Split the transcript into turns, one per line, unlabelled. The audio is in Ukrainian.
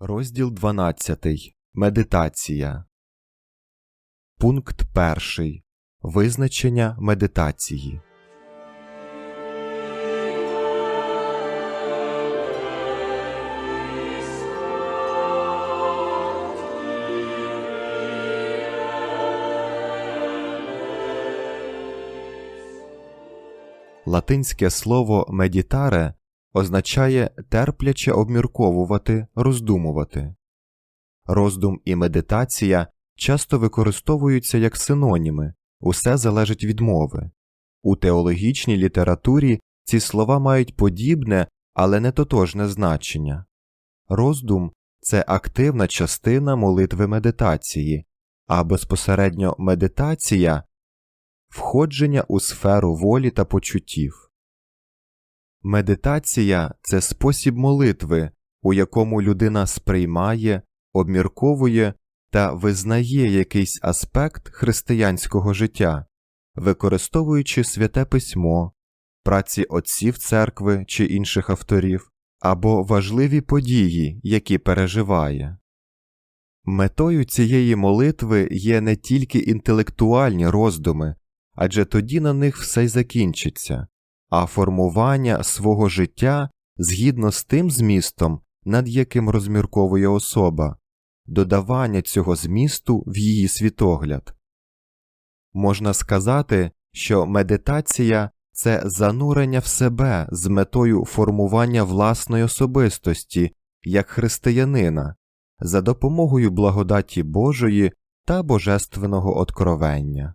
Розділ 12. Медитація. Пункт 1. Визначення медитації. Латинське слово медітаре означає терпляче обмірковувати, роздумувати. Роздум і медитація часто використовуються як синоніми, усе залежить від мови. У теологічній літературі ці слова мають подібне, але не тотожне значення. Роздум це активна частина молитви медитації, а безпосередньо медитація входження у сферу волі та почуттів. Медитація це спосіб молитви, у якому людина сприймає, обмірковує та визнає якийсь аспект християнського життя, використовуючи святе письмо, праці отців церкви чи інших авторів або важливі події, які переживає. Метою цієї молитви є не тільки інтелектуальні роздуми, адже тоді на них все й закінчиться, а формування свого життя згідно з тим змістом, над яким розмірковує особа, додавання цього змісту в її світогляд. Можна сказати, що медитація це занурення в себе з метою формування власної особистості як християнина за допомогою благодаті Божої та божественного откровення.